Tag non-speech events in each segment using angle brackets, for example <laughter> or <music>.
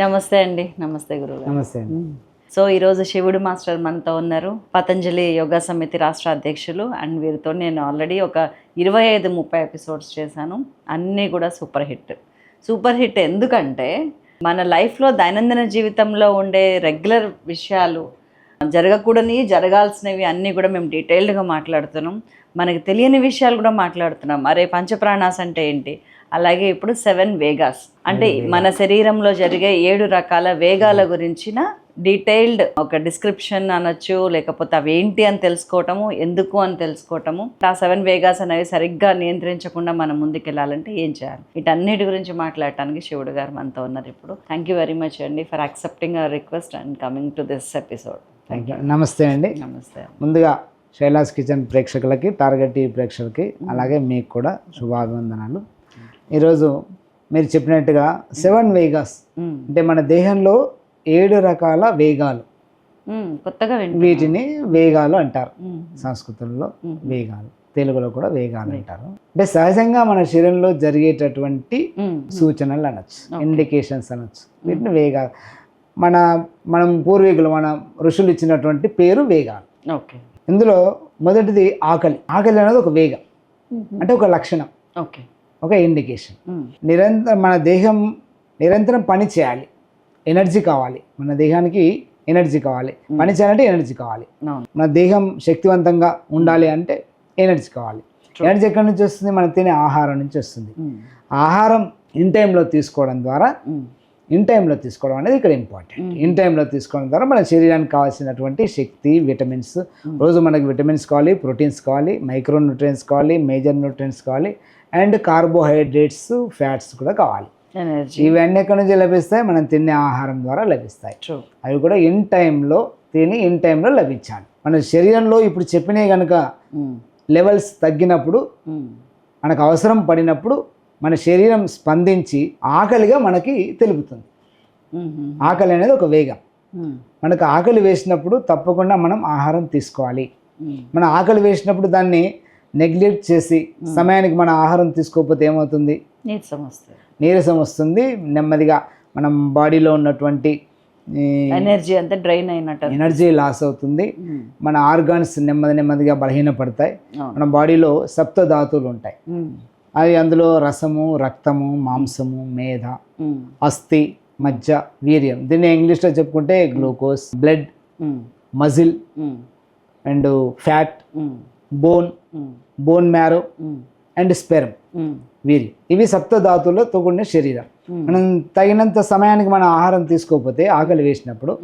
నమస్తే అండి. నమస్తే గురువు నమస్తే సో ఈరోజు శివుడు మాస్టర్ మనతో ఉన్నారు. పతంజలి యోగా సమితి రాష్ట్ర అధ్యక్షులు. అండ్ వీరితో నేను ఆల్రెడీ ఒక ఇరవై ఐదు ముప్పై ఎపిసోడ్స్ చేశాను. అన్నీ కూడా సూపర్ హిట్. సూపర్ హిట్ ఎందుకంటే మన లైఫ్లో దైనందిన జీవితంలో ఉండే రెగ్యులర్ విషయాలు జరగకూడని జరగాల్సినవి అన్నీ కూడా మేము డీటెయిల్డ్గా మాట్లాడుతున్నాం. మనకి తెలియని విషయాలు కూడా మాట్లాడుతున్నాం. అరే పంచప్రాణాస్ అంటే ఏంటి? అలాగే ఇప్పుడు సెవెన్ వేగాస్. అంటే మన శరీరంలో జరిగే ఏడు రకాల వేగాల గురించిన డీటెయిల్డ్ ఒక డిస్క్రిప్షన్ అనొచ్చు లేకపోతే అవి ఏంటి అని తెలుసుకోవటము ఎందుకు అని తెలుసుకోవటము. ఆ సెవెన్ వేగాస్ అనేవి సరిగ్గా నియంత్రించకుండా మనం ముందుకెళ్ళాలంటే ఏం చేయాలి? వీటన్నిటి గురించి మాట్లాడటానికి శివుడు గారు మనతో ఉన్నారు ఇప్పుడు. థ్యాంక్ యూ వెరీ మచ్ అండి for accepting our request and coming to this episode thank you నమస్తే అండి. నమస్తే ముందుగా శైలాస్ కిచెన్ ప్రేక్షకులకి టార్గెట్ టీవీ ప్రేక్షకులకి అలాగే మీకు కూడా శుభాభివందనాలు. ఈరోజు మీరు చెప్పినట్టుగా సెవెన్ వేగాస్. అంటే మన దేహంలో ఏడు రకాల వేగాలు. కొత్తగా వింటు వీటిని వేగాలు అంటారు. మ్మ్. సంస్కృతంలో మ్మ్. వేగాలు తెలుగులో కూడా వేగాలు అంటారు. అంటే సహజంగా మన శరీరంలో జరిగేటటువంటి. సూచనలు అనొచ్చు ఇండికేషన్స్ అనొచ్చు. వీటిని వేగాలు. మన మనం పూర్వీకులు మన ఋషులు ఇచ్చినటువంటి పేరు వేగాలు. ఓకే. ఇందులో మొదటిది ఆకలి. ఆకలి అనేది ఒక వేగం. అంటే ఒక లక్షణం. ఓకే. ఒక ఇండికేషన్ మ్మ్. నిరంతరం మన దేహం నిరంతరం పని చేయాలి. ఎనర్జీ కావాలి. మన దేహానికి ఎనర్జీ కావాలి. పని చేయాలంటే ఎనర్జీ కావాలి. మన దేహం శక్తివంతంగా ఉండాలి అంటే ఎనర్జీ కావాలి. ఎనర్జీ ఎక్కడి నుంచి వస్తుంది? మనం తినే ఆహారం నుంచి వస్తుంది. ఆహారం ఇన్ టైంలో తీసుకోవడం ద్వారా. ఇన్ టైంలో తీసుకోవడం అనేది ఇక్కడ ఇంపార్టెంట్ ఇన్ టైంలో తీసుకోవడం ద్వారా మన శరీరానికి కావాల్సినటువంటి శక్తి విటమిన్స్ రోజు మనకి విటమిన్స్ కావాలి ప్రోటీన్స్ కావాలి మైక్రో న్యూట్రియన్స్ కావాలి మేజర్ న్యూట్రియన్స్ కావాలి. అండ్ కార్బోహైడ్రేట్స్ ఫ్యాట్స్ కూడా కావాలి ఎనర్జీ ఇవన్నీ ఎక్కడి నుంచి లభిస్తాయి మనం తినే ఆహారం ద్వారా లభిస్తాయి అవి కూడా ఇన్ టైంలో తిని ఇన్ టైంలో లభించాలి మన శరీరంలో ఇప్పుడు చెప్పినవి కనుక మ్మ్. లెవెల్స్ తగ్గినప్పుడు మ్మ్. మనకు అవసరం పడినప్పుడు మన శరీరం స్పందించి ఆకలిగా మనకి తెలుపుతుంది మ్మ్. ఆకలి అనేది ఒక వేగం మ్మ్. మనకు ఆకలి వేసినప్పుడు తప్పకుండా మనం ఆహారం తీసుకోవాలి. మన ఆకలి వేసినప్పుడు దాన్ని నెగ్లెక్ట్ చేసి సమయానికి మన ఆహారం తీసుకోకపోతే ఏమవుతుంది నీరసం వస్తుంది నీరసం వస్తుంది నెమ్మదిగా మనం బాడీలో ఉన్నటువంటి ఎనర్జీ అంతా డ్రైన్ అయినట్టు ఎనర్జీ లాస్ అవుతుంది. మన ఆర్గాన్స్ నెమ్మది నెమ్మదిగా బలహీనపడతాయి మన బాడీలో సప్త ధాతువులు ఉంటాయి. అవి అందులో రసము రక్తము మాంసము మేధ. అస్థి మజ్జ వీర్యం దీన్ని ఇంగ్లీష్లో చెప్పుకుంటే glucose blood. Muscle. And fat. Bone. Bone marrow. And sperm. వీర్యం ఇవి సప్త ధాతువులతో కూడిన శరీరం. మనం తగినంత సమయానికి మన ఆహారం తీసుకోకపోతే ఆకలి వేసినప్పుడు.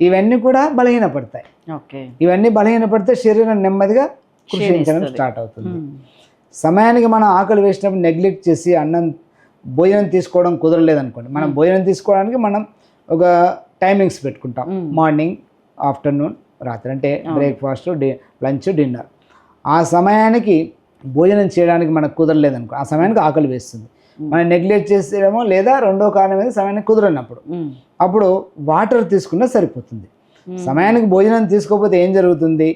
ఇవన్నీ కూడా బలహీనపడతాయి ఇవన్నీ బలహీనపడితే శరీరం నెమ్మదిగా కృషించడం. స్టార్ట్ అవుతుంది. సమయానికి మనం ఆకలి వేసినప్పుడు నెగ్లెక్ట్ చేసి అన్నం భోజనం తీసుకోవడం కుదరలేదు అనుకోండి మనం భోజనం తీసుకోవడానికి మనం ఒక టైమింగ్స్ పెట్టుకుంటాం. మార్నింగ్ ఆఫ్టర్నూన్ రాత్రి అంటే బ్రేక్ఫాస్ట్ డి లంచ్ డిన్నర్ ఆ సమయానికి భోజనం చేయడానికి మనకు కుదరలేదు అనుకో ఆ సమయానికి ఆకలి వేస్తుంది మనం నెగ్లెక్ట్ చేసేయడమో లేదా రెండో కారణం మీద సమయానికి కుదరనప్పుడు. అప్పుడు వాటర్ తీసుకున్నా సరిపోతుంది. సమయానికి భోజనం తీసుకోకపోతే ఏం జరుగుతుంది.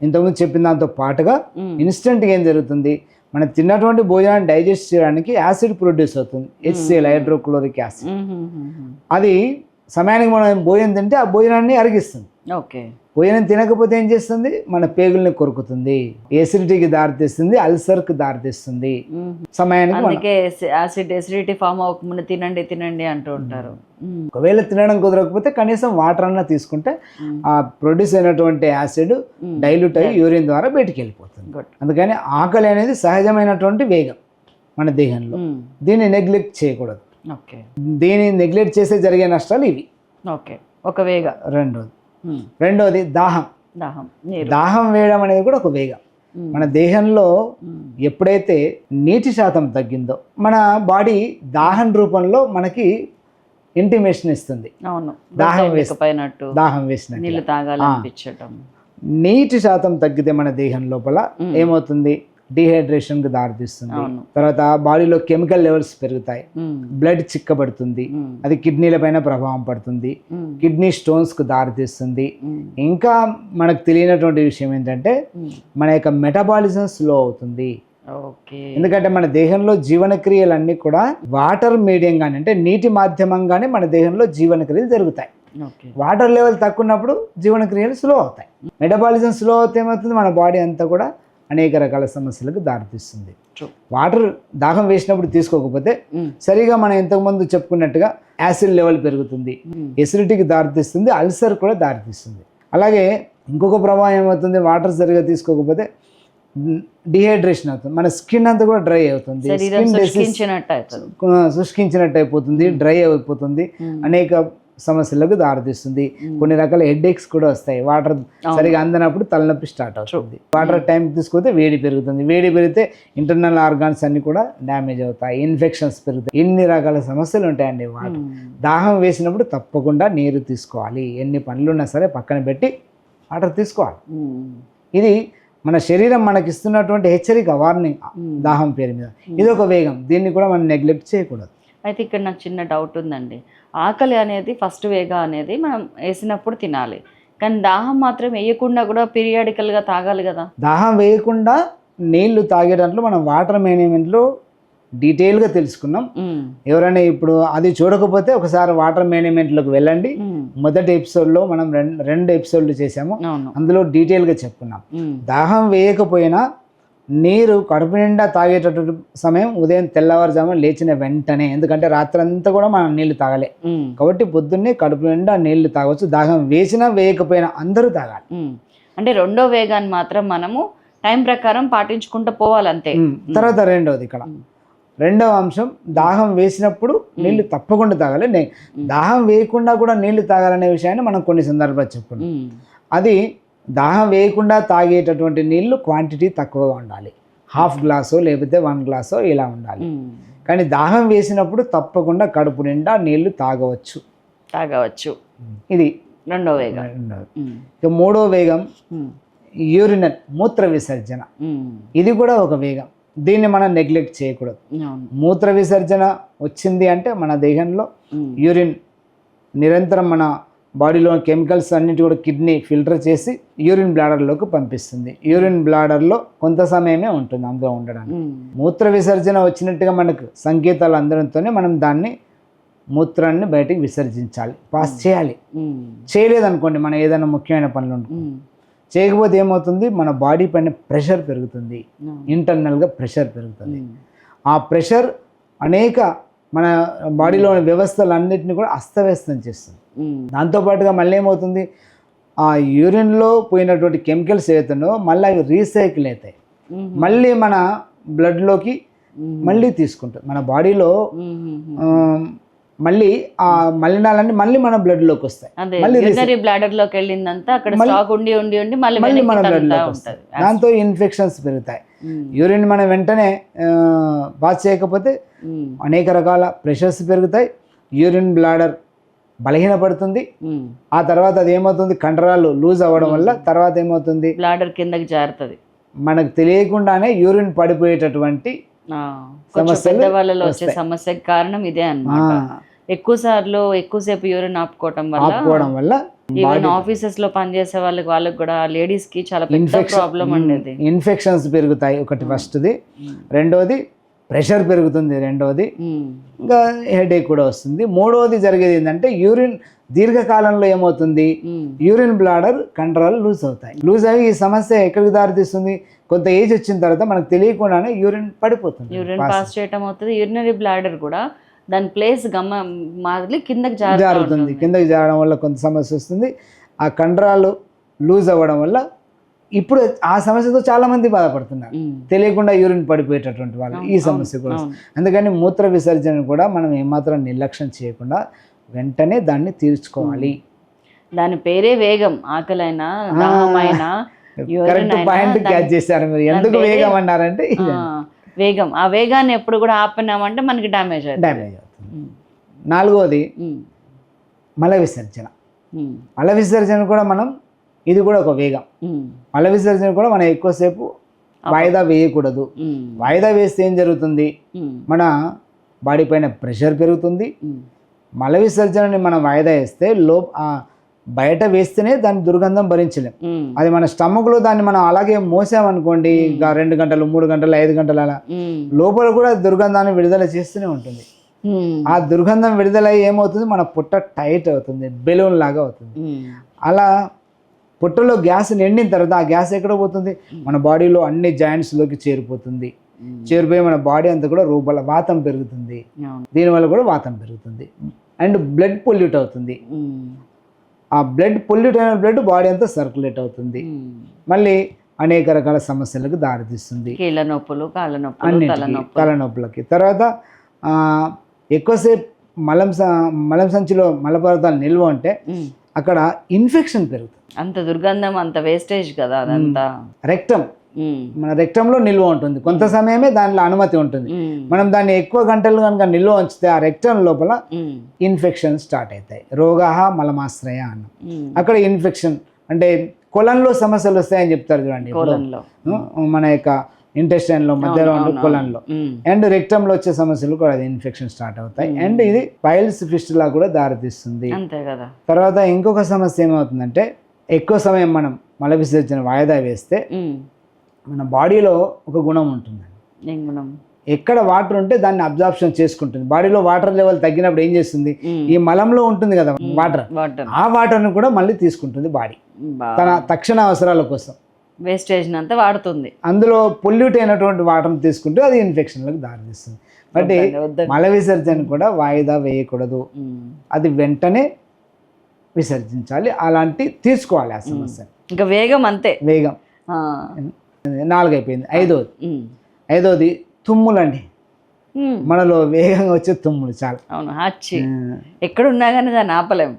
ఇంతకుముందు చెప్పిన దాంతో పాటుగా. ఇన్స్టెంట్గా ఏం జరుగుతుంది మనం తిన్నటువంటి భోజనాన్ని డైజెస్ట్ చేయడానికి యాసిడ్ ప్రొడ్యూస్ అవుతుంది హెచ్సిఎల్ హైడ్రోక్లోరిక్ యాసిడ్. అది సమయానికి మనం భోజనం తింటే ఆ భోజనాన్ని అరిగిస్తుంది. ఓకే. భోజనం తినకపోతే ఏం చేస్తుంది? మన పేగుల్ని కొరుకుతుంది. ఎసిడిటీకి దారితీస్తుంది అల్సర్కి దారితీస్తుంది. సమయానికి అందుకే యాసిడ్ ఎసిడిటీ ఫామ్ అవ్వకముందు తినండి తినండి అంటూ ఉంటారు. ఒకవేళ తినడం కుదరకపోతే కనీసం వాటర్ అన్నా తీసుకుంటే. ఆ ప్రొడ్యూస్ అయినటువంటి యాసిడ్ డైల్యూట్ అయ్యి యూరిన్ ద్వారా బయటికి వెళ్ళిపోతుంది. అందుకని ఆకలి అనేది సహజమైనటువంటి వేగం మన దేహంలో. దీన్ని నెగ్లెక్ట్ చేయకూడదు. ఓకే. దీన్ని నెగ్లెక్ట్ చేసే జరిగే నష్టాలు ఇవి. ఓకే. ఒక వేగ. రెండోది. రెండోది దాహం. దాహం దాహం వేయడం అనేది కూడా ఒక వేగం. మన దేహంలో. ఎప్పుడైతే నీటి శాతం తగ్గిందో మన బాడీ దాహం రూపంలో మనకి ఇంటిమేషన్ ఇస్తుంది. అవును. దాహం దాహం వేసి- పోయినట్టు దాహం వేసినట్టు. నీళ్ళు తాగాలనిపించటం. నీటి శాతం తగ్గితే మన దేహం లోపల. ఏమవుతుంది? డిహైడ్రేషన్కి దారితీస్తుంది. తర్వాత బాడీలో కెమికల్ లెవెల్స్ పెరుగుతాయి. బ్లడ్ చిక్కబడుతుంది. అది కిడ్నీల పైన ప్రభావం పడుతుంది. కిడ్నీ స్టోన్స్కు దారితీస్తుంది. ఇంకా మనకు తెలియనటువంటి విషయం ఏంటంటే. మన యొక్క మెటబాలిజం స్లో అవుతుంది. ఎందుకంటే మన దేహంలో జీవనక్రియలన్నీ కూడా వాటర్ మీడియంగానే అంటే నీటి మాధ్యమంగానే మన దేహంలో జీవనక్రియలు జరుగుతాయి. వాటర్ లెవెల్ తక్కువ ఉన్నప్పుడు జీవనక్రియలు స్లో అవుతాయి. మెటబాలిజం స్లో అవుతే ఏమవుతుంది? మన బాడీ అంతా కూడా అనేక రకాల సమస్యలకు దారితీస్తుంది. వాటర్ దాహం వేసినప్పుడు తీసుకోకపోతే Mm. సరిగా మనం ఇంతకుముందు చెప్పుకున్నట్టుగా యాసిడ్ లెవెల్ పెరుగుతుంది. ఎసిడిటీకి దారితీస్తుంది అల్సర్ కూడా దారితీస్తుంది అలాగే ఇంకొక ప్రభావం ఏమవుతుంది వాటర్ సరిగా తీసుకోకపోతే డిహైడ్రేషన్ అవుతుంది మన స్కిన్ అంతా కూడా డ్రై అవుతుంది స్కిన్ శుష్కించినట్టు అయిపోతుంది డ్రై అయిపోతుంది Mm. అనేక సమస్యలకు దారితీస్తుంది. కొన్ని రకాల హెడ్ఏక్స్ కూడా వస్తాయి. వాటర్ సరిగా అందనప్పుడు తలనొప్పి స్టార్ట్ అవుతుంది. వాటర్ టైం తీసుకుంటే వేడి పెరుగుతుంది. వేడి పెరిగితే ఇంటర్నల్ ఆర్గాన్స్ అన్ని కూడా డ్యామేజ్ అవుతాయి. ఇన్ఫెక్షన్స్ పెరుగుతాయి. ఇన్ని రకాల సమస్యలు ఉంటాయండి వాటర్. దాహం వేసినప్పుడు తప్పకుండా నీరు తీసుకోవాలి. ఎన్ని పనులు ఉన్నా సరే పక్కన పెట్టి వాటర్ తీసుకోవాలి. ఇది మన శరీరం మనకి ఇస్తున్నటువంటి హెచ్చరిక వార్నింగ్ దాహం పేరు మీద. ఇది ఒక వేగం. దీన్ని కూడా మనం నెగ్లెక్ట్ చేయకూడదు. అయితే ఇక్కడ నాకు చిన్న డౌట్ ఉందండి. ఆకలి అనేది ఫస్ట్ వేగా అనేది మనం వేసినప్పుడు తినాలి. కానీ దాహం మాత్రం వేయకుండా కూడా పీరియాడికల్గా తాగాలి కదా. దాహం వేయకుండా నీళ్ళు తాగేటట్లు మనం వాటర్ మేనేజ్మెంట్లో డీటెయిల్గా తెలుసుకున్నాం. ఎవరైనా ఇప్పుడు అది చూడకపోతే ఒకసారి వాటర్ మేనేజ్మెంట్లోకి వెళ్ళండి. మొదటి ఎపిసోడ్లో మనం రెండు రెండు ఎపిసోడ్లు చేసాము అందులో డీటెయిల్గా చెప్పుకున్నాం. దాహం వేయకపోయినా నీరు కడుపు నిండా తాగేటటువంటి సమయం ఉదయం తెల్లవారుజామున లేచిన వెంటనే. ఎందుకంటే రాత్రంతా కూడా మనం నీళ్ళు తాగలే. కాబట్టి పొద్దున్నే కడుపు నిండా నీళ్ళు తాగొచ్చు. దాహం వేసినా వేయకపోయినా అందరూ తాగాలి. అంటే రెండో వేగాన్ని మాత్రం మనము టైం ప్రకారం పాటించుకుంటూ పోవాలి అంతే ఉమ్. తర్వాత రెండవది ఇక్కడ. రెండవ అంశం దాహం వేసినప్పుడు నీళ్ళు తప్పకుండా తాగాలి. దాహం వేయకుండా కూడా నీళ్ళు తాగాలనే విషయాన్ని మనం కొన్ని సందర్భాలు చెప్పుకున్నాం. అది దాహం వేయకుండా తాగేటటువంటి నీళ్ళు క్వాంటిటీ తక్కువగా ఉండాలి. హాఫ్ గ్లాసో లేకపోతే వన్ గ్లాసో ఇలా ఉండాలి. కానీ దాహం వేసినప్పుడు తప్పకుండా కడుపు నిండా నీళ్ళు తాగవచ్చు. తాగవచ్చు. ఇది రెండో వేగం. ఇక మూడో వేగం యూరినల్ మూత్ర విసర్జన. ఇది కూడా ఒక వేగం. దీన్ని మనం నెగ్లెక్ట్ చేయకూడదు. మూత్ర విసర్జన వచ్చింది అంటే మన దేహంలో యూరిన్ నిరంతరం మన బాడీలో కెమికల్స్ అన్నిటి కూడా కిడ్నీ ఫిల్టర్ చేసి యూరిన్ బ్లాడర్లోకి పంపిస్తుంది. యూరిన్ బ్లాడర్లో కొంత సమయమే ఉంటుంది అందులో ఉండడానికి. మూత్ర విసర్జన వచ్చినట్టుగా మనకు సంకేతాలు అందడంతోనే మనం దాన్ని మూత్రాన్ని బయటికి విసర్జించాలి. పాస్ చేయాలి. చేయలేదనుకోండి మనం ఏదైనా ముఖ్యమైన పనులు చేయకపోతే ఏమవుతుంది? మన బాడీ పైన ప్రెషర్ పెరుగుతుంది. ఇంటర్నల్గా ప్రెషర్ పెరుగుతుంది. ఆ ప్రెషర్ అనేక మన బాడీలోని వ్యవస్థలన్నింటినీ కూడా అస్తవ్యస్తం చేస్తుంది. దాంతోపాటుగా మళ్ళీ ఏమవుతుంది? ఆ యూరిన్లో పోయినటువంటి కెమికల్స్ ఏవైతున్నాయో మళ్ళీ అవి రీసైకిల్ అవుతాయి. మళ్ళీ మన బ్లడ్లోకి మళ్ళీ తీసుకుంటుంది మన బాడీలో మళ్ళీ ఆ మలినాలన్నీ మళ్ళీ మన వస్తాయి. మళ్ళీ బ్లాడర్లోకి వెళ్ళిందంతా అక్కడ స్టాక్ ఉండి ఉండి ఉండి మళ్ళీ మన ఉంటది. వస్తాయి. దాంతో ఇన్ఫెక్షన్స్ పెరుగుతాయి. యూరిన్ మనం వెంటనే పాస్ చేయకపోతే అనేక రకాల ప్రెషర్స్ పెరుగుతాయి. యూరిన్ బ్లాడర్ బలహీనపడుతుంది. ఆ తర్వాత అది ఏమవుతుంది? కండరాలు లూజ్ అవ్వడం వల్ల తర్వాత ఏమవుతుంది? బ్లాడర్ కిందకి జారుతుంది. మనకు తెలియకుండానే యూరిన్ పడిపోయేటటువంటి పెద్దవాళ్ళలో వచ్చే. సమస్యకి కారణం ఇదే అన్నమాట. ఎక్కువ సార్లు ఎక్కువసేపు యూరిన్ ఆపుకోవటం వల్ల ఆపుకోవడం వల్ల ఈవెన్ ఆఫీసెస్లో పనిచేసే వాళ్ళకి వాళ్ళకి కూడా లేడీస్కి చాలా పెద్ద ఇన్ఫెక్షన్ ప్రాబ్లం ఉండేది. ఇన్ఫెక్షన్స్ పెరుగుతాయి. ఒకటి ఫస్ట్ది రెండోది ప్రెషర్ పెరుగుతుంది ఉమ్, ఇంకా హెడేక్ కూడా వస్తుంది. మూడోది జరిగేది ఏంటంటే యూరిన్ దీర్ఘకాలంలో ఏమవుతుంది? యూరిన్ బ్లాడర్ కండరాలు లూజ్ అవుతాయి. లూజ్ అయ్యి ఈ సమస్య ఎక్కడికి దారితీస్తుంది? కొంత ఏజ్ వచ్చిన తర్వాత మనకు తెలియకుండానే యూరిన్ పడిపోతుంది. యూరిన్ పాస్ చేయటం అవుతుంది. యూరినరీ బ్లాడర్ కూడా దాని ప్లేస్ గమ మాదిరి కిందకి జారుతా జారుతుంది. కిందకి జారడం వల్ల కొంత సమస్య వస్తుంది. ఆ కండరాలు లూజ్ అవ్వడం వల్ల ఇప్పుడు ఆ సమస్యతో చాలా మంది బాధపడుతున్నారు. తెలియకుండా యూరిన్ పడిపోయేటటువంటి వాళ్ళు ఈ సమస్య కూడా. అందుకని మూత్ర విసర్జన కూడా మనం ఏమాత్రం నిర్లక్ష్యం చేయకుండా వెంటనే దాన్ని తీర్చుకోవాలి. దాని పేరే వేగం ఆకలైనా దాహమైనా కరెక్ట్ పాయింట్ క్యాచ్ చేశారు మీరు. ఎందుకు వేగం అన్నారంటే వేగం. ఆ వేగాన్ని ఎప్పుడు కూడా ఆపినామంటే మనకి డ్యామేజ్ డ్యామేజ్ అవుతుంది. నాలుగోది మల విసర్జన. మల విసర్జన కూడా మనం ఇది కూడా ఒక వేగం. మల విసర్జన కూడా మనం ఎక్కువసేపు వాయిదా వేయకూడదు. వాయిదా వేస్తే ఏం జరుగుతుంది? మన బాడీ పైన ప్రెషర్ పెరుగుతుంది. మల విసర్జనని మనం వాయిదా వేస్తే లో బయట వేస్తేనే దాని దుర్గంధం భరించలేం. అది మన స్టమక్లో దాన్ని మనం అలాగే మోసామనుకోండి ఇంకా రెండు గంటలు మూడు గంటలు ఐదు గంటలు అలా లోపల కూడా దుర్గంధాన్ని విడుదల చేస్తూనే ఉంటుంది. ఆ దుర్గంధం విడుదలై ఏమవుతుంది? మన పుట్ట టైట్ అవుతుంది బెలూన్ లాగా అవుతుంది. అలా పుట్టలో గ్యాస్ నిండిన తర్వాత ఆ గ్యాస్ ఎక్కడ పోతుంది? మన బాడీలో అన్ని జాయింట్స్లోకి చేరిపోతుంది. చేరిపోయి మన బాడీ అంతా కూడా రూపల వాతం పెరుగుతుంది. దీనివల్ల కూడా వాతం పెరుగుతుంది. అండ్ బ్లడ్ పొల్యూట్ అవుతుంది. ఆ బ్లడ్ పొల్యూట్ అయిన బ్లడ్ బాడీ అంతా సర్క్యులేట్ అవుతుంది. మళ్ళీ అనేక రకాల సమస్యలకు దారితీస్తుంది. కీళ్ళ నొప్పులు కాళ్ళ నొప్పులు అన్నిటికీ తలనొప్పులు. తలనొప్పులకి. తర్వాత ఎక్కువసేపు మలం మలం సంచిలో మలపదార్థాలు నిల్వ ఉంటే. అక్కడ ఇన్ఫెక్షన్ పెరుగుతుంది. అంత దుర్గంధం అంత వేస్టేజ్ కదా అదంతా. రెక్టం. మన రెక్టంలో నిల్వ ఉంటుంది. కొంత సమయమే దానిలో అనుమతి ఉంటుంది. మనం దాన్ని ఎక్కువ గంటలు కనుక నిల్వ ఉంచితే ఆ రెక్టం లోపల ఇన్ఫెక్షన్ స్టార్ట్ అవుతాయి. రోగాహ మలమాశ్రయ అన్న. అక్కడ ఇన్ఫెక్షన్ అంటే కొలంలో సమస్యలు వస్తాయని చెప్తారు చూడండి మన యొక్క ఇంటెస్టైన్లో మధ్యలో ఉండే కొలంలో అండ్ రెక్టంలో వచ్చే సమస్యలు కూడా అది ఇన్ఫెక్షన్ స్టార్ట్ అవుతాయి. అండ్ ఇది పైల్స్ ఫిస్టులా కూడా దారితీస్తుంది. అంతే కదా. తర్వాత ఇంకొక సమస్య ఏమవుతుందంటే ఎక్కువ సమయం మనం మల విసర్జన వాయిదా వేస్తే మన బాడీలో ఒక గుణం ఉంటుంది ఏం గుణం? ఎక్కడ వాటర్ ఉంటే దాన్ని అబ్జార్ప్షన్ చేసుకుంటుంది. బాడీలో వాటర్ లెవెల్ తగ్గినప్పుడు ఏం చేస్తుంది. ఈ మలంలో ఉంటుంది కదా వాటర్. వాటర్. ఆ వాటర్ని కూడా మళ్ళీ తీసుకుంటుంది బాడీ. తన తక్షణ అవసరాల కోసం. వేస్టేజ్ అంతా వాడుతుంది. అందులో పొల్యూట్ అయినటువంటి వాటర్ని తీసుకుంటే అది ఇన్ఫెక్షన్లకు దారితీస్తుంది. కాబట్టి వద్దండి. మల విసర్జన కూడా వాయిదా వేయకూడదు. అది వెంటనే విసర్జించాలి. అలాంటి తీసుకోవాలి ఆ సమస్య ఇంకా వేగం అంతే. వేగం. నాలుగు అయిపోయింది ఐదోది. ఐదోది తుమ్ములండి. మనలో వేగంగా వచ్చే తుమ్ములు చాలా. అవును హచ్చి ఆ, ఎక్కడున్నా కానీ దాన్ని ఆపలేం.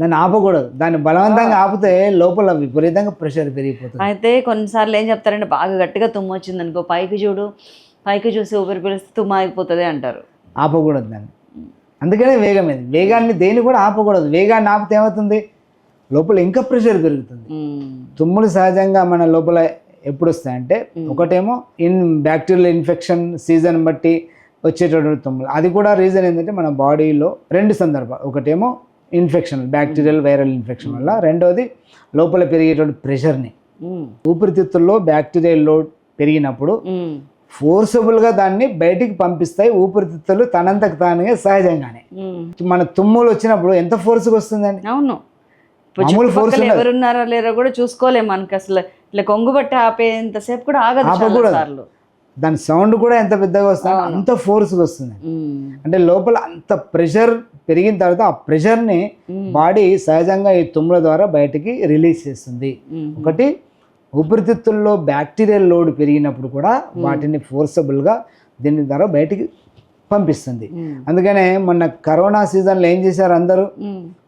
దాన్ని ఆపకూడదు. దాన్ని బలవంతంగా ఆపితే లోపల విపరీతంగా ప్రెషర్ పెరిగిపోతుంది. అయితే కొన్నిసార్లు ఏం చెప్తారంటే బాగా గట్టిగా తుమ్ము వచ్చింది అనుకో పైకి చూడు పైకి చూసి ఊపిరి పీలిస్తే తుమ్ము ఆగిపోతుంది అంటారు. ఆపకూడదు దాన్ని. అందుకనే వేగం ఇది వేగాన్ని దేన్ని కూడా ఆపకూడదు. వేగాన్ని ఆపితే ఏమవుతుంది? లోపల ఇంకా ప్రెషర్ పెరుగుతుంది. తుమ్ములు సహజంగా మన లోపల ఎప్పుడు వస్తాయంటే ఒకటేమో ఇన్ బ్యాక్టీరియల్ ఇన్ఫెక్షన్ సీజన్ బట్టి వచ్చేటటువంటి తుమ్ములు. అది కూడా రీజన్ ఏంటంటే మన బాడీలో రెండు సందర్భాలు. ఒకటేమో ఇన్ఫెక్షన్ బ్యాక్టీరియల్ వైరల్ ఇన్ఫెక్షన్ వల్ల. రెండోది లోపల పెరిగేటువంటి ప్రెషర్ని ఊపిరితిత్తుల్లో బ్యాక్టీరియల్ లోడ్ పెరిగినప్పుడు ఫోర్సబుల్గా దాన్ని బయటికి పంపిస్తాయి. ఊపిరితిత్తులు తనంతకు తానుగా సహజంగానే. మన తుమ్ములు వచ్చినప్పుడు ఎంత ఫోర్స్గా వస్తుందండి అవును. మామూలు ఉండదు. ఎవరున్నారో లేరో కూడా చూసుకోలేం మనకి అసలు. ఇట్లా కొంగు బట్టి ఆపేంతసేపు కూడా ఆగదు ఆపకూడదు. దాని సౌండ్ కూడా ఎంత పెద్దగా వస్తుంది అంత ఫోర్స్గా వస్తుంది. అంటే లోపల అంత ప్రెషర్ పెరిగిన తర్వాత ఆ ప్రెషర్ని బాడీ సహజంగా ఈ తుమ్ముల ద్వారా బయటికి రిలీజ్ చేస్తుంది. ఒకటి ఊపిరితిత్తుల్లో బ్యాక్టీరియల్ లోడ్ పెరిగినప్పుడు కూడా వాటిని ఫోర్సబుల్గా దీని ద్వారా బయటికి పంపిస్తుంది. అందుకనే మొన్న కరోనా సీజన్లో ఏం చేశారు అందరూ.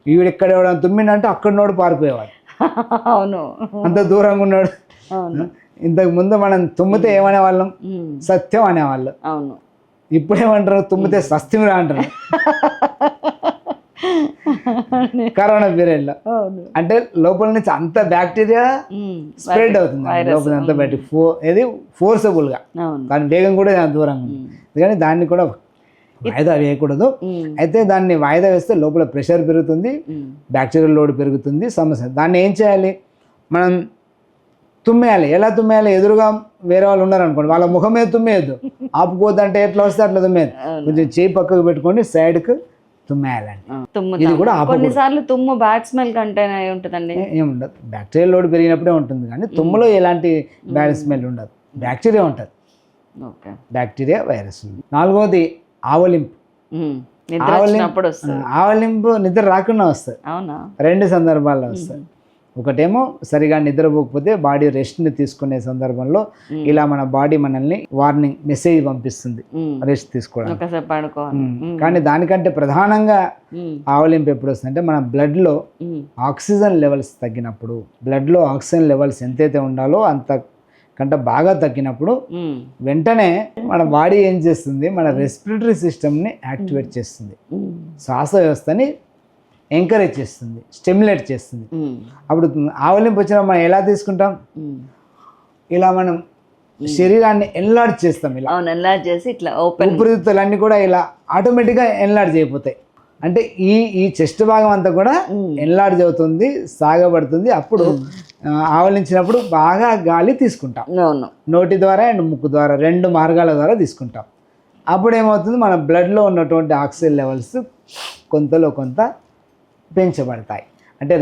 ఈవిడెక్కడ తుమ్మిండంటే అక్కడ నోడు పారిపోయేవాడు. <laughs> అవును. అంత దూరంగా ఉన్నాడు. ఇంతకు ముందు మనం తుమ్మితే ఏమనేవాళ్ళం? సత్యం అనేవాళ్ళు. అవును. ఇప్పుడు ఏమంటారు తుమ్మితే సస్తిమిరా అంటారు. కరోనా పీరియడ్లో. అంటే లోపల నుంచి అంత బ్యాక్టీరియా స్ప్రెడ్ అవుతుంది. లోపల అంతా బయట ఫో ఏది? ఫోర్సబుల్గా. దాని వేగం కూడా దూరంగా ఉంది. అందుకని దాన్ని కూడా వాయిదా వేయకూడదు. అయితే దాన్ని వాయిదా వేస్తే లోపల ప్రెషర్ పెరుగుతుంది. బ్యాక్టీరియల్ లోడ్ పెరుగుతుంది. సమస్య. దాన్ని ఏం చేయాలి? మనం తుమ్మేయాలి. ఎలా తుమ్మేయాలి? ఎదురుగా వేరే వాళ్ళు ఉన్నారనుకోండి వాళ్ళ ముఖం మీద తుమ్మేయద్దు. ఆపుకోవద్దంటే ఎట్లా వస్తే అట్లా తుమ్మేది కొంచెం చేయి పక్కకు పెట్టుకొని సైడ్కి తుమ్మేయాలండి. ఇది కూడా. కొన్నిసార్లు తుమ్ము బ్యాడ్ స్మెల్ కంటేనే ఉంటుందండి. ఏముండదు. బ్యాక్టీరియల్ లోడ్ పెరిగినప్పుడే ఉంటుంది కానీ తుమ్మలో ఎలాంటి బ్యాడ్ స్మెల్ ఉండదు. బ్యాక్టీరియా ఉంటుంది. ఓకే. బ్యాక్టీరియా వైరస్ ఉంది. నాలుగవది ఆవలింపు. వస్తుంది. ఆవలింపు నిద్ర రాకుండా వస్తుంది. అవునా? రెండు సందర్భాల్లో వస్తాయి ఒకటేమో సరిగా నిద్రపోకపోతే బాడీ రెస్ట్ని తీసుకునే సందర్భంలో ఇలా మన బాడీ మనల్ని వార్నింగ్ మెసేజ్ పంపిస్తుంది. Rest um. కానీ దానికంటే ప్రధానంగా ఆవలింపు ఎప్పుడు వస్తుందంటే మన బ్లడ్లో ఆక్సిజన్ లెవెల్స్ తగ్గినప్పుడు బ్లడ్లో ఆక్సిజన్ లెవెల్స్ ఎంతైతే ఉండాలో అంత కంటే బాగా తగ్గినప్పుడు వెంటనే మన బాడీ ఏం చేస్తుంది? మన రెస్పిరేటరీ సిస్టమ్ని యాక్టివేట్ చేస్తుంది. శ్వాస వ్యవస్థని ఎంకరేజ్ చేస్తుంది స్టిమ్యులేట్ చేస్తుంది. అప్పుడు ఆవలింపు వచ్చినా మనం ఎలా తీసుకుంటాం. ఇలా మనం శరీరాన్ని ఎన్లార్జ్ చేస్తాం ఇలా. అవును ఎలా చేసి ఇట్లా ఓపెన్ ఊపిరితిత్తులన్నీ కూడా ఇలా ఆటోమేటిక్గా ఎన్లార్జ్ అయిపోతాయి. అంటే ఈ ఈ చెస్ట్ భాగం అంతా కూడా ఎన్లార్జ్ అవుతుంది సాగబడుతుంది. అప్పుడు ఆవలించినప్పుడు బాగా గాలి తీసుకుంటాం. నోటి ద్వారా అండ్ ముక్కు ద్వారా రెండు మార్గాల ద్వారా తీసుకుంటాం. అప్పుడు ఏమవుతుంది మన బ్లడ్లో ఉన్నటువంటి ఆక్సిజన్ లెవెల్స్ కొంతలో కొంత పెంచబడతాయి. అంటే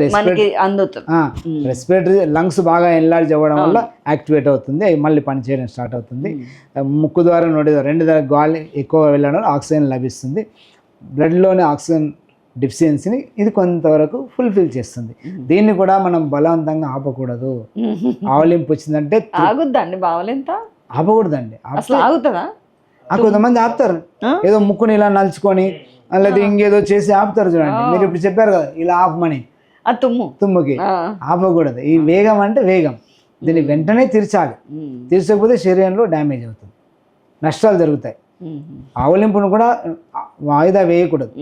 రెస్పిరేటరీ లంగ్స్ బాగా ఎన్లార్జ్ అవ్వడం వల్ల యాక్టివేట్ అవుతుంది. అవి మళ్ళీ పనిచేయడం స్టార్ట్ అవుతుంది. ముక్కు ద్వారా నోటి ద్వారా రెండు ద్వారా గాలి ఎక్కువ వెళ్ళడం వల్ల ఆక్సిజన్ లభిస్తుంది. బ్లడ్లోని ఆక్సిజన్ డిఫిషియన్సీని ఇది కొంతవరకు ఫుల్ఫిల్ చేస్తుంది. దీన్ని కూడా మనం బలవంతంగా ఆపకూడదు. ఆవలింపు వచ్చిందంటే ఆగుద్దండి బావలేంత ఆపకూడదండి. ఆగుతుందా? కొంతమంది ఆపుతారు? ఏదో ముక్కుని ఇలా నలుచుకొని లేదా ఇంకేదో చేసి ఆపుతారు చూడండి. మీరు ఇప్పుడు చెప్పారు కదా ఇలా ఆపమని తుమ్ము. తుమ్ముకి. ఆపకూడదు. ఈ వేగం అంటే వేగం. దీన్ని వెంటనే తీర్చాలి. తీర్చకపోతే శరీరంలో డ్యామేజ్ అవుతుంది. నష్టాలు జరుగుతాయి. ఆవలింపును కూడా వాయిదా వేయకూడదు.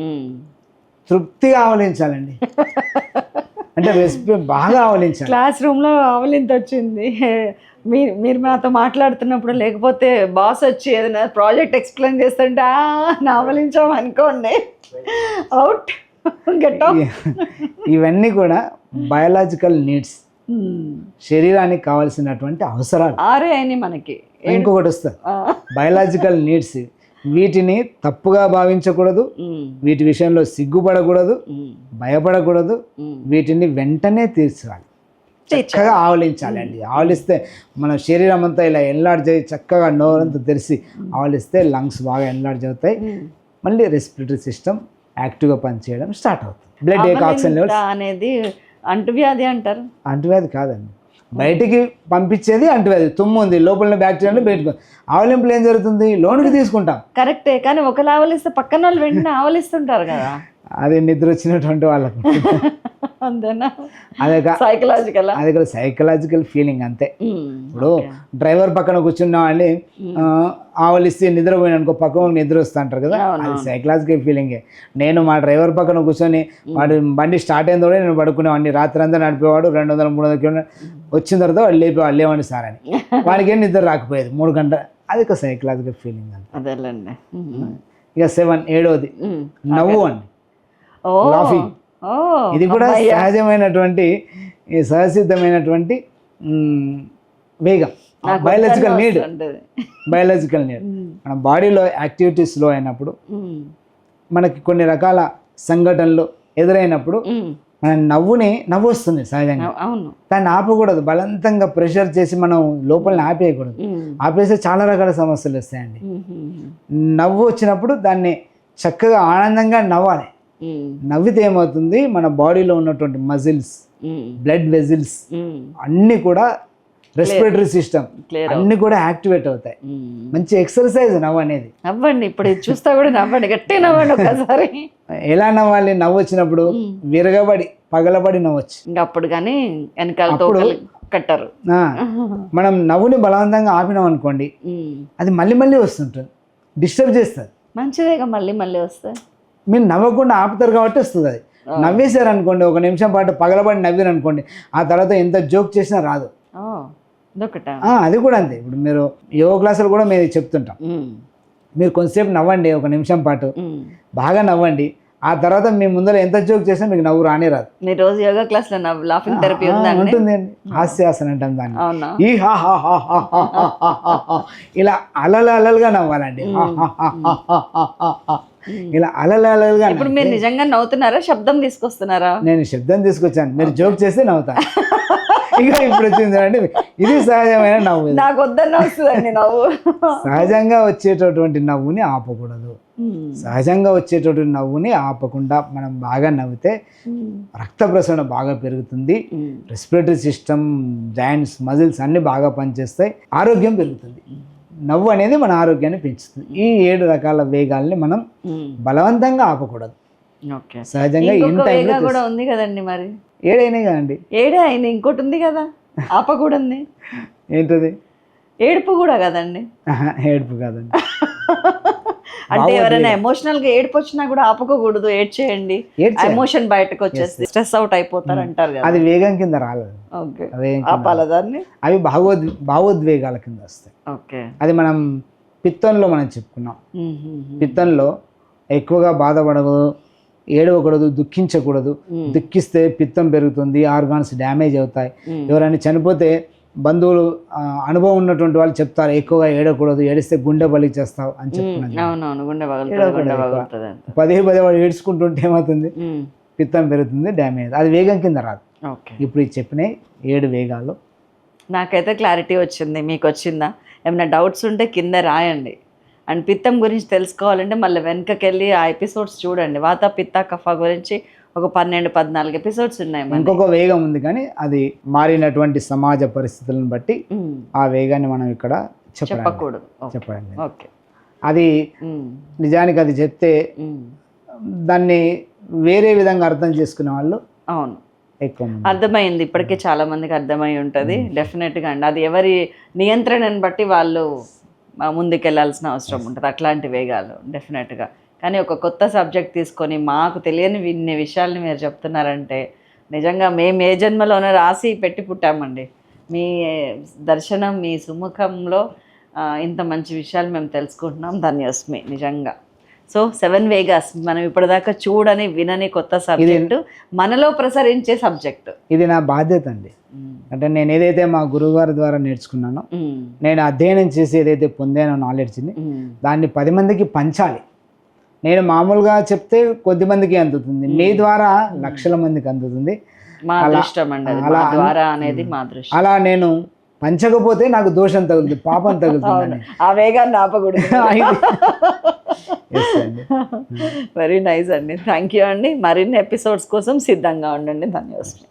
తృప్తిగా ఆవలించాలండి. <laughs> అంటే రెస్పి బాగా ఆవలించాలి. క్లాస్ రూమ్లో ఆవలింత వచ్చింది మీరు మీరు నాతో మాట్లాడుతున్నప్పుడు లేకపోతే బాస్ వచ్చి ఏదైనా ప్రాజెక్ట్ ఎక్స్ప్లెయిన్ చేస్తుంటే "ఆ, నా ఆవలించాం అనుకోండి. అవుట్. గెట్ ఇవన్నీ కూడా బయాలజికల్ నీడ్స్. శరీరానికి కావాల్సినటువంటి అవసరాలు. ఆరే అయినాయి మనకి. ఇంకొకటి వస్తుంది. Biological needs. వీటిని తప్పుగా భావించకూడదు. వీటి విషయంలో సిగ్గుపడకూడదు. భయపడకూడదు. వీటిని వెంటనే తీర్చాలి. చక్కగా ఆవలించాలి అండి. ఆవలిస్తే మన శరీరం అంతా ఇలా ఎన్లార్జ్ అయ్యి చక్కగా నోరంతా తెరిచి ఆవలిస్తే లంగ్స్ బాగా ఎన్లార్జ్ అవుతాయి. మళ్ళీ రెస్పిరేటరీ సిస్టమ్ యాక్టివ్గా పనిచేయడం స్టార్ట్ అవుతుంది. బ్లడ్ ఆక్సిజన్ లెవెల్స్ అనేది అంటువ్యాధి అంటారు. అంటువ్యాధి కాదండి. బయటికి పంపించేది అంటువ్యాధి. తుమ్ము ఉంది లోపల బ్యాక్టీరియా బయటకు ఆవలింపులు ఏం జరుగుతుంది? లోనికి తీసుకుంటాం. కరెక్టే కానీ ఒకరు ఆవలిస్తే పక్కన వాళ్ళు వెంటనే ఆవలిస్తుంటారు కదా. అది నిద్ర వచ్చినటువంటి వాళ్ళకు. అంతేనా? అదే సైకలాజికల్ అది కూడా సైకలాజికల్ ఫీలింగ్ అంతే. ఇప్పుడు డ్రైవర్ పక్కన కూర్చున్నామండి ఆవలిస్తే నిద్రపోయిన అనుకో పక్కన నిద్ర వస్తా అంటారు కదా అది సైకలాజికల్ ఫీలింగే నేను మా డ్రైవర్ పక్కన కూర్చొని వాడు బండి స్టార్ట్ అయిన కూడా నేను పడుకునేవాడిని. రాత్రి అంతా నడిపేవాడు రెండు వందల మూడు వందల కిలోమీటర్ వచ్చిన తర్వాత వాడు లేపేవాడు లేవండి సార్ అని. <laughs> వాడికి ఏం నిద్ర రాకపోయేది? మూడు గంటల అది ఒక సైకలాజికల్ ఫీలింగ్ అంతే. అదేలేండి. ఇక సెవెన్ ఏడవది. నవ్వు అండి. ఓ ఇది కూడా సహజమైనటువంటి ఈ సహసిద్ధమైనటువంటి వేగం బయాలజికల్ నీడ్. బయాలజికల్ నీడ్ మన బాడీలో యాక్టివిటీస్లో అయినప్పుడు. మనకి కొన్ని రకాల సంఘటనలు ఎదురైనప్పుడు. మన నవ్వుని నవ్వు వస్తుంది సహజంగా దాన్ని ఆపకూడదు బలవంతంగా ప్రెషర్ చేసి మనం లోపలిని ఆపేయకూడదు. ఆపేస్తే చాలా రకాల సమస్యలు వస్తాయండి. నవ్వు వచ్చినప్పుడు దాన్ని చక్కగా ఆనందంగా నవ్వాలి. నవ్వితే ఏమవుతుంది? మన బాడీలో ఉన్నటువంటి మజిల్స్. Blood vessels. అన్నీ కూడా రెస్పిరేటరీ సిస్టమ్. అన్నీ కూడా యాక్టివేట్ అవుతాయి. మంచి ఎక్సర్సైజ్ నవ్వు అనేది నవ్వండి ఇప్పుడు చూస్తా కూడా నవ్వండి గట్టి నవ్వండి ఒకసారి ఎలా నవ్వాలి? నవ్వు వచ్చినప్పుడు విరగబడి పగలబడి నవ్వచ్చు. ఇంకా అప్పుడు కానీ వెనకాల కట్టరు. మనం నవ్వుని బలవంతంగా ఆపినాం అనుకోండి. అది మళ్ళీ మళ్ళీ వస్తుంటుంది. డిస్టర్బ్ చేస్తుంది. మంచిదేగా మళ్ళీ మళ్ళీ వస్తే మీరు నవ్వకుండా ఆపుతారు కాబట్టి వస్తుంది అది. నవ్వేశారు అనుకోండి ఒక నిమిషం పాటు పగలబడి నవ్వారు అనుకోండి ఆ తర్వాత ఎంత జోక్ చేసినా రాదు. అది కూడా అంతే. ఇప్పుడు మీరు యోగా క్లాసులు కూడా మేము చెప్తుంటాం. మీరు కొంతసేపు నవ్వండి ఒక నిమిషం పాటు. బాగా నవ్వండి. ఆ తర్వాత మీ ముందర ఎంత జోక్ చేసినా మీకు నవ్వు రానే రాదు మీరు రోజు యోగా క్లాస్లో లాఫింగ్ థెరపీ ఉంటుంది హాస్యాసన అంటాం దాన్ని ఈ హా హా ఇలా అలలు అలలుగా నవ్వాలండి ఇలా అలలగా ఇప్పుడు మీరు నిజంగా నవ్వుతున్నారా శబ్దం తీసుకొస్తున్నారా నేను శబ్దం తీసుకొచ్చాను మీరు జోక్ చేస్తే నవ్వుతాను ఇంకా ఇప్పుడు వచ్చింది అండి ఇది సహజమైన నవ్వు నాకు వద్దన్న వస్తుందండి నవ్వు సహజంగా వచ్చేటటువంటి నవ్వుని ఆపకూడదు సహజంగా వచ్చేటటువంటి నవ్వుని ఆపకుండా మనం బాగా నవ్వితే ఉమ్. రక్త ప్రసరణ బాగా పెరుగుతుంది. రెస్పిరేటరీ సిస్టమ్ జాయింట్స్ మజిల్స్ అన్నీ బాగా పనిచేస్తాయి. ఆరోగ్యం పెరుగుతుంది. నవ్వు అనేది మన ఆరోగ్యాన్ని పెంచుతుంది. ఈ ఏడు రకాల వేగాల్ని మనం ఉమ్. బలవంతంగా ఆపకూడదు. సహజంగా కూడా ఉంది కదండి మరి. ఏడైనాయి కదండి. ఏడే అయింది ఇంకోటి ఉంది కదా. ఆప కూడా ఉంది ఏంటది? ఏడుపు కూడా కదండి. ఏడుపు కాదండి. <laughs> అంటే ఎవరైనా ఎమోషనల్గా ఏడుపు వచ్చినా కూడా ఆపకూడదు ఏడ్చేయండి. ఎమోషన్ బయటకు వచ్చేస్తే స్ట్రెస్ అవుట్ అయిపోతారు అంటారు కదా. అది వేగం కింద రాలేదు. ఆపాల దాన్ని? అవి భావోద్ భావోద్వేగాల కింద వస్తాయి. ఓకే. అది మనం పిత్తంలో మనం చెప్పుకున్నాం. పిత్తంలో ఎక్కువగా బాధపడదు ఏడవకూడదు దుఃఖించకూడదు. దుఃఖిస్తే పిత్తం పెరుగుతుంది ఆర్గాన్స్ డ్యామేజ్ అవుతాయి. ఎవరైనా చనిపోతే బంధువులు అనుభవం ఉన్నటువంటి వాళ్ళు చెప్తారు ఎక్కువగా ఏడకూడదు ఏడిస్తే గుండె బలి చేస్తావు అని అంట పదే పదే వాడు ఏడ్చుకుంటుంటే ఏమవుతుంది. పిత్తం పెరుగుతుంది డ్యామేజ్ అది వేగం కింద రాదు. ఓకే. ఇప్పుడు ఈ చెప్పిన ఏడు వేగాలు. నాకైతే క్లారిటీ వచ్చింది మీకు వచ్చిందా? ఏమైనా డౌట్స్ ఉంటే కింద రాయండి. అండ్ పిత్తం గురించి తెలుసుకోవాలంటే మళ్ళీ వెనకకెళ్ళి ఆ ఎపిసోడ్స్ చూడండి. వాత పిత్త కఫ గురించి ఒక పన్నెండు పద్నాలుగు ఎపిసోడ్స్ ఉన్నాయి. ఇంకొక వేగం ఉంది కానీ అది మారినటువంటి సమాజ పరిస్థితులను బట్టి. ఆ వేగాన్ని మనం ఇక్కడ చెప్పకూడదు. చెప్పడం. ఓకే. అది. నిజానికి అది చెప్తే. దాన్ని వేరే విధంగా అర్థం చేసుకునే వాళ్ళు అవును. ఎక్కువ మంది. అర్థమైంది. ఇప్పటికే చాలా మందికి అర్థమై ఉంటుంది. డెఫినెట్గా అండి. అది ఎవరి నియంత్రణను బట్టి వాళ్ళు ముందుకెళ్ళాల్సిన అవసరం ఉంటుంది. అట్లాంటి వేగాలు డెఫినెట్గా కానీ ఒక కొత్త సబ్జెక్ట్ తీసుకొని మాకు తెలియని ఇన్ని విషయాల్ని మీరు చెప్తున్నారంటే నిజంగా మేము ఏ జన్మలోనే రాసి పెట్టి పుట్టామండి. మీ దర్శనం మీ సుముఖంలో ఇంత మంచి విషయాలు మేము తెలుసుకుంటున్నాం. ధన్యోస్మి నిజంగా. సో సెవెన్ వేగాస్ మనం ఇప్పటిదాకా చూడని వినని కొత్త సబ్జెక్టు మనలో ప్రసరించే సబ్జెక్టు. ఇది నా బాధ్యత అండి. అంటే నేను ఏదైతే మా గురువుగారి ద్వారా నేర్చుకున్నానో నేను అధ్యయనం చేసి ఏదైతే పొందానో నాలెడ్జ్ని దాన్ని పది మందికి పంచాలి. నేను మామూలుగా చెప్తే కొద్ది మందికి అందుతుంది. మీ ద్వారా లక్షల మందికి అందుతుంది. మా అదృష్టం అండి అలా ద్వారా అనేది మా అదృష్టం. అలా నేను పంచకపోతే నాకు దోషం తగులుతుంది పాపం తగులుతుందని. ఆ వేగాన్ని ఆపకూడదు. <laughs> వెరీ నైస్ <laughs> అండి. థ్యాంక్ యూ అండి. మరిన్ని ఎపిసోడ్స్ కోసం సిద్ధంగా ఉండండి. ధన్యవాదాలు.